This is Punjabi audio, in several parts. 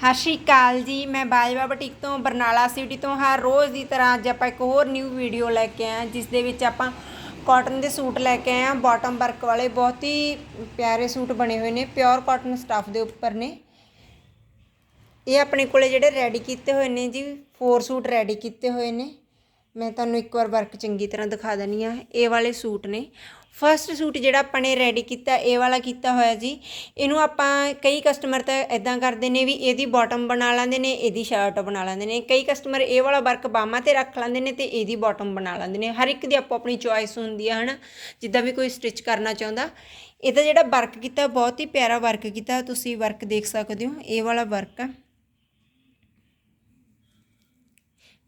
ਸਤਿ ਸ਼੍ਰੀ ਅਕਾਲ ਜੀ, ਮੈਂ ਬਾਜਵਾ ਬੁਟੀਕ ਤੋਂ, ਬਰਨਾਲਾ ਸਿਟੀ ਤੋਂ, ਹਰ ਰੋਜ਼ ਦੀ ਤਰ੍ਹਾਂ ਅੱਜ ਆਪਾਂ ਇੱਕ ਹੋਰ ਨਿਊ ਵੀਡੀਓ ਲੈ ਕੇ ਆਏ ਜਿਸ ਦੇ ਵਿੱਚ ਆਪਾਂ ਕਾਟਨ ਦੇ ਸੂਟ ਲੈ ਕੇ ਆਏ ਹਾਂ ਬਾਟਮ ਵਰਕ ਵਾਲੇ, ਬਹੁਤ ਹੀ ਪਿਆਰੇ ਸੂਟ ਬਣੇ ਹੋਏ ਨੇ ਪਿਓਰ ਕਾਟਨ ਸਟੱਫ ਦੇ ਉੱਪਰ ਨੇ। ਇਹ ਆਪਣੇ ਕੋਲੇ ਜਿਹੜੇ ਰੈਡੀ ਕੀਤੇ ਹੋਏ ਨੇ ਜੀ ਫੋਰ ਸੂਟ ਰੈਡੀ ਕੀਤੇ ਹੋਏ ਨੇ। ਮੈਂ ਤੁਹਾਨੂੰ ਇੱਕ ਵਾਰ ਵਰਕ ਚੰਗੀ ਤਰ੍ਹਾਂ ਦਿਖਾ ਦਨੀ ਆ ਇਹ ਵਾਲੇ ਸੂਟ ਨੇ। ਫਰਸਟ ਸੂਟ ਜਿਹੜਾ ਆਪਾਂ ਨੇ ਰੈਡੀ ਕੀਤਾ, ਇਹ ਵਾਲਾ ਕੀਤਾ ਹੋਇਆ ਜੀ। ਇਹਨੂੰ ਆਪਾਂ ਕਈ ਕਸਟਮਰ ਤਾਂ ਇਦਾਂ ਕਰਦੇ ਨੇ ਵੀ ਇਹਦੀ ਬਾਟਮ ਬਣਾ ਲੈਂਦੇ ਨੇ, ਇਹਦੀ ਸ਼ਰਟ ਬਣਾ ਲੈਂਦੇ ਨੇ। ਕਈ ਕਸਟਮਰ ਇਹ ਵਾਲਾ ਵਰਕ ਬਾਹਾਂ ਤੇ ਰੱਖ ਲੈਂਦੇ ਨੇ ਤੇ ਇਹਦੀ ਬਾਟਮ ਬਣਾ ਲੈਂਦੇ ਨੇ। ਹਰ ਇੱਕ ਦੀ ਆਪੋ ਆਪਣੀ ਚੁਆਇਸ ਹੁੰਦੀ ਆ, ਹਨਾ? ਜਿੱਦਾਂ ਵੀ ਕੋਈ ਸਟਿਚ ਕਰਨਾ ਚਾਹੁੰਦਾ। ਇਹਦਾ ਜਿਹੜਾ ਵਰਕ ਕੀਤਾ, ਬਹੁਤ ਹੀ ਪਿਆਰਾ ਵਰਕ ਕੀਤਾ। ਤੁਸੀਂ ਵਰਕ ਦੇਖ ਸਕਦੇ ਹੋ। ਇਹ ਵਾਲਾ ਵਰਕ ਆ।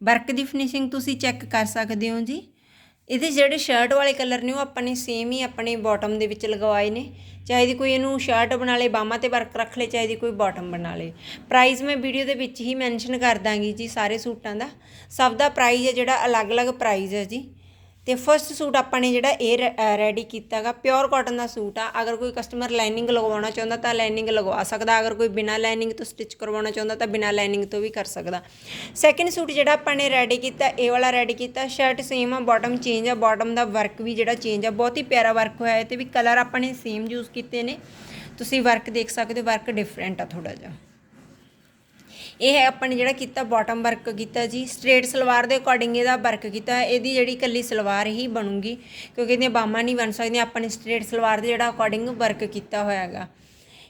ਵਰਕ ਦੀ ਫਿਨਿਸ਼ਿੰਗ ਤੁਸੀਂ ਚੈੱਕ ਕਰ ਸਕਦੇ ਹੋ ਜੀ। ਇਹਦੇ ਜਿਹੜੇ ਸ਼ਰਟ ਵਾਲੇ ਕਲਰ ਨੇ, ਉਹ ਆਪਾਂ ਨੇ ਸੇਮ ਹੀ ਆਪਣੇ ਬਾਟਮ ਦੇ ਵਿੱਚ ਲਗਵਾਏ ਨੇ। ਚਾਹੇ ਦੀ ਕੋਈ ਇਹਨੂੰ ਸ਼ਰਟ ਬਣਾ ਲੇ, ਬਾਹਾਂ ਤੇ ਵਰਕ ਰੱਖ ਲੇ, ਚਾਹੇ ਦੀ ਕੋਈ ਬਾਟਮ ਬਣਾ ਲੇ। ਪ੍ਰਾਈਸ ਮੈਂ ਵੀਡੀਓ ਦੇ ਵਿੱਚ ਹੀ ਮੈਂਸ਼ਨ ਕਰ ਦਾਂਗੀ ਜੀ ਸਾਰੇ ਸੂਟਾਂ ਦਾ। ਸਭ ਦਾ ਪ੍ਰਾਈਸ ਹੈ ਜਿਹੜਾ ਅਲੱਗ-ਅਲੱਗ ਪ੍ਰਾਈਸ ਹੈ ਜੀ। ਤੇ ਫਰਸਟ ਸੂਟ ਆਪਾਂ ਨੇ ਜਿਹੜਾ ਇਹ ਰੈਡੀ ਕੀਤਾਗਾ ਪਿਓਰ ਕਾਟਨ ਦਾ ਸੂਟ ਆ। ਅਗਰ ਕੋਈ ਕਸਟਮਰ ਲਾਈਨਿੰਗ ਲਗਵਾਉਣਾ ਚਾਹੁੰਦਾ ਤਾਂ ਲਾਈਨਿੰਗ ਲਗਵਾ ਸਕਦਾ। ਅਗਰ ਕੋਈ ਬਿਨਾ ਲਾਈਨਿੰਗ ਤੋਂ ਸਟਿਚ ਕਰਵਾਉਣਾ ਚਾਹੁੰਦਾ ਤਾਂ ਬਿਨਾ ਲਾਈਨਿੰਗ ਤੋਂ ਵੀ ਕਰ ਸਕਦਾ। ਸੈਕਿੰਡ ਸੂਟ ਜਿਹੜਾ ਆਪਾਂ ਨੇ ਰੈਡੀ ਕੀਤਾ, ਇਹ ਵਾਲਾ ਰੈਡੀ ਕੀਤਾ। ਸ਼ਰਟ ਸੇਮ ਆ ਬਾਟਮ ਚੇਂਜ ਆ। ਬਾਟਮ ਦਾ ਵਰਕ ਵੀ ਜਿਹੜਾ ਚੇਂਜ ਆ, ਬਹੁਤ ਹੀ ਪਿਆਰਾ ਵਰਕ ਹੋਇਆ। ਹੈ ਤੇ ਵੀ ਕਲਰ ਆਪਾਂ ਨੇ ਸੇਮ ਯੂਜ਼ ਕੀਤੇ ਨੇ। ਤੁਸੀਂ ਵਰਕ ਦੇਖ ਸਕਦੇ ਹੋ ਵਰਕ ਡਿਫਰੈਂਟ ਆ ਥੋੜਾ ਜਿਹਾ। ਇਹ ਹੈ ਆਪਾਂ ਨੇ ਜਿਹੜਾ ਕੀਤਾ ਬਾਟਮ ਵਰਕ ਕੀਤਾ ਜੀ ਸਟ੍ਰੇਟ ਸਲਵਾਰ ਦੇ ਅਕੋਰਡਿੰਗ ਇਹਦਾ ਵਰਕ ਕੀਤਾ, ਇਹਦੀ ਜਿਹੜੀ ਕੱਲੀ ਸਲਵਾਰ ਹੀ ਬਣੂਗੀ, ਕਿਉਂਕਿ ਇਹਦੀਆਂ ਬਾਹਾਂ ਨਹੀਂ ਬਣ ਸਕਦੀਆਂ, ਆਪਾਂ ਨੇ ਸਟ੍ਰੇਟ ਸਲਵਾਰ ਦੇ ਜਿਹੜਾ ਅਕੋਰਡਿੰਗ ਵਰਕ ਕੀਤਾ ਹੋਇਆ ਹੈਗਾ।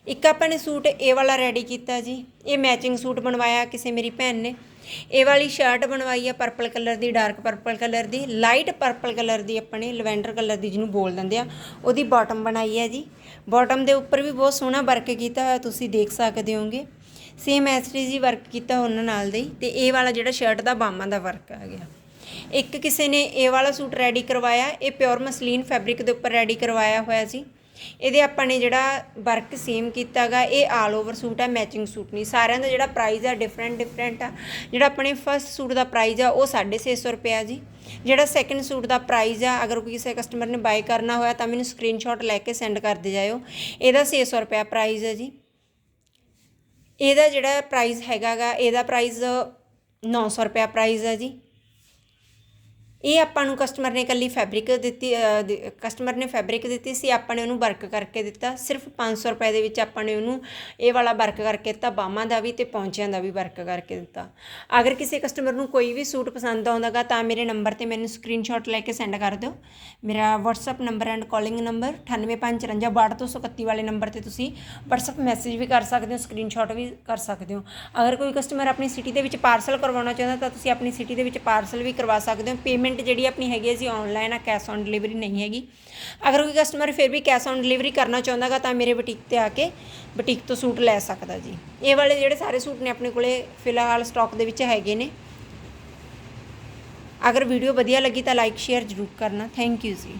ਇੱਕ ਆਪਾਂ ਨੇ ਸੂਟ ਇਹ ਵਾਲਾ ਰੈਡੀ ਕੀਤਾ ਜੀ, ਇਹ ਮੈਚਿੰਗ ਸੂਟ ਬਣਵਾਇਆ ਕਿਸੇ ਮੇਰੀ ਭੈਣ ਨੇ। ਇਹ ਵਾਲੀ ਸ਼ਰਟ ਬਣਵਾਈ ਆ ਪਰਪਲ ਕਲਰ ਦੀ ਡਾਰਕ ਪਰਪਲ ਕਲਰ ਦੀ ਲਾਈਟ ਪਰਪਲ ਕਲਰ ਦੀ ਆਪਣੇ ਲਵੈਂਡਰ ਕਲਰ ਦੀ ਜਿਹਨੂੰ ਬੋਲ ਦਿੰਦੇ ਆ, ਉਹਦੀ ਬਾਟਮ ਬਣਾਈ ਹੈ ਜੀ। ਬਾਟਮ ਦੇ ਉੱਪਰ ਵੀ ਬਹੁਤ ਸੋਹਣਾ ਵਰਕ ਕੀਤਾ ਹੋਇਆ, ਤੁਸੀਂ ਦੇਖ ਸਕਦੇ ਹੋਗੇ ਸੇਮ ਐਸਟੀ ਜੀ ਵਰਕ ਕੀਤਾ ਉਹਨਾਂ ਨਾਲ ਦੇ ਤੇ ਇਹ ਵਾਲਾ ਜਿਹੜਾ ਸ਼ਰਟ ਦਾ ਬਾਹਾਂ ਦਾ ਵਰਕ ਆ ਗਿਆ। ਇੱਕ ਕਿਸੇ ਨੇ ਇਹ ਵਾਲਾ ਸੂਟ ਰੈਡੀ ਕਰਵਾਇਆ, ਇਹ ਪਿਓਰ ਮਸਲੀਨ ਫੈਬਰਿਕ ਦੇ ਉੱਪਰ ਰੈਡੀ ਕਰਵਾਇਆ ਹੋਇਆ ਸੀ। ਇਹਦੇ ਆਪਾਂ ਨੇ ਜਿਹੜਾ ਵਰਕ ਸੇਮ ਕੀਤਾਗਾ ਇਹ ਆਲ ਓਵਰ ਸੂਟ ਹੈ ਮੈਚਿੰਗ ਸੂਟ ਨਹੀਂ। ਸਾਰਿਆਂ ਦਾ ਜਿਹੜਾ ਪ੍ਰਾਈਸ ਆ ਡਿਫਰੈਂਟ ਡਿਫਰੈਂਟ ਆ। ਜਿਹੜਾ ਆਪਣੇ ਫਰਸਟ ਸੂਟ ਦਾ ਪ੍ਰਾਈਸ ਆ, ਉਹ 650 ਰੁਪਏ ਜੀ। ਜਿਹੜਾ ਸੈਕੰਡ ਸੂਟ ਦਾ ਪ੍ਰਾਈਸ ਆ, ਅਗਰ ਕੋਈ ਕਿਸੇ ਕਸਟਮਰ ਨੇ ਬਾਈ ਕਰਨਾ ਹੋਇਆ ਤਾਂ ਮੈਨੂੰ ਸਕਰੀਨਸ਼ਾਟ ਲੈ ਕੇ ਸੈਂਡ ਕਰ ਦੇ ਜਾਇਓ। ਇਹਦਾ 600 ਰੁਪਏ ਪ੍ਰਾਈਸ ਹੈ ਜੀ। ਇਹਦਾ ਜਿਹੜਾ ਪ੍ਰਾਈਜ਼ ਹੈਗਾ ਗਾ ਇਹਦਾ ਪ੍ਰਾਈਜ਼ ਨੌ ਸੌ ਰੁਪਇਆ ਪ੍ਰਾਈਜ਼ ਹੈ ਜੀ। ਇਹ ਆਪਾਂ ਨੂੰ ਕਸਟਮਰ ਨੇ ਕੱਲੀ ਫੈਬਰਿਕ ਦਿੱਤੀ ਕਸਟਮਰ ਨੇ ਫੈਬਰਿਕ ਦਿੱਤੀ ਸੀ, ਆਪਾਂ ਨੇ ਉਹਨੂੰ ਵਰਕ ਕਰਕੇ ਦਿੱਤਾ। ਸਿਰਫ 500 ਰੁਪਏ ਦੇ ਵਿੱਚ ਆਪਾਂ ਨੇ ਉਹਨੂੰ ਇਹ ਵਾਲਾ ਵਰਕ ਕਰਕੇ ਦਿੱਤਾ ਬਾਹਾਂ ਦਾ ਵੀ ਤੇ ਪੌਂਚਿਆਂ ਦਾ ਵੀ ਵਰਕ ਕਰਕੇ ਦਿੱਤਾ। ਅਗਰ ਕਿਸੇ ਕਸਟਮਰ ਨੂੰ ਕੋਈ ਵੀ ਸੂਟ ਪਸੰਦ ਆਉਂਦਾਗਾ ਤਾਂ ਮੇਰੇ ਨੰਬਰ ਤੇ ਮੈਨੂੰ ਸਕਰੀਨਸ਼ਾਟ ਲੈ ਕੇ ਸੈਂਡ ਕਰ ਦਿਓ। ਮੇਰਾ WhatsApp ਨੰਬਰ ਐਂਡ ਕਾਲਿੰਗ ਨੰਬਰ 98545231 ਵਾਲੇ ਨੰਬਰ ਤੇ ਤੁਸੀਂ WhatsApp ਮੈਸੇਜ ਵੀ ਕਰ ਸਕਦੇ ਹੋ ਸਕਰੀਨਸ਼ਾਟ ਵੀ ਕਰ ਸਕਦੇ ਹੋ। ਅਗਰ ਕੋਈ ਕਸਟਮਰ ਆਪਣੀ ਸਿਟੀ ਦੇ ਵਿੱਚ ਪਾਰਸਲ ਕਰਵਾਉਣਾ ਚਾਹੁੰਦਾ, ਤਾਂ ਤੁਸੀਂ ਆਪਣੀ ਸਿਟੀ ਦੇ ਵਿੱਚ ਪਾਰਸਲ ਵੀ ਕਰਵਾ ਸਕਦੇ ਹੋ। ਪੇਮੈਂਟ ਜਿਹੜੀ ਆਪਣੀ ਹੈਗੀ ਹੈ ਜੀ ਆਨਲਾਈਨ ਆ ਕੈਸ਼ ਔਨ ਡਿਲੀਵਰੀ ਨਹੀਂ ਹੈਗੀ। ਅਗਰ ਕੋਈ ਕਸਟਮਰ ਫਿਰ ਵੀ ਕੈਸ਼ ਔਨ ਡਿਲੀਵਰੀ ਕਰਨਾ ਚਾਹੁੰਦਾਗਾ, ਤਾਂ ਮੇਰੇ ਬੁਟੀਕ ਤੇ ਆ ਕੇ ਬੁਟੀਕ ਤੋਂ ਸੂਟ ਲੈ ਸਕਦਾ ਜੀ। ਇਹ ਵਾਲੇ ਜਿਹੜੇ ਸਾਰੇ ਸੂਟ ਨੇ ਆਪਣੇ ਕੋਲੇ, ਫਿਲਹਾਲ ਸਟਾਕ ਦੇ ਵਿੱਚ ਹੈਗੇ ਨੇ। ਅਗਰ ਵੀਡੀਓ ਵਧੀਆ ਲੱਗੀ ਤਾਂ ਲਾਈਕ ਸ਼ੇਅਰ ਜ਼ਰੂਰ ਕਰਨਾ। ਥੈਂਕ ਯੂ ਜੀ।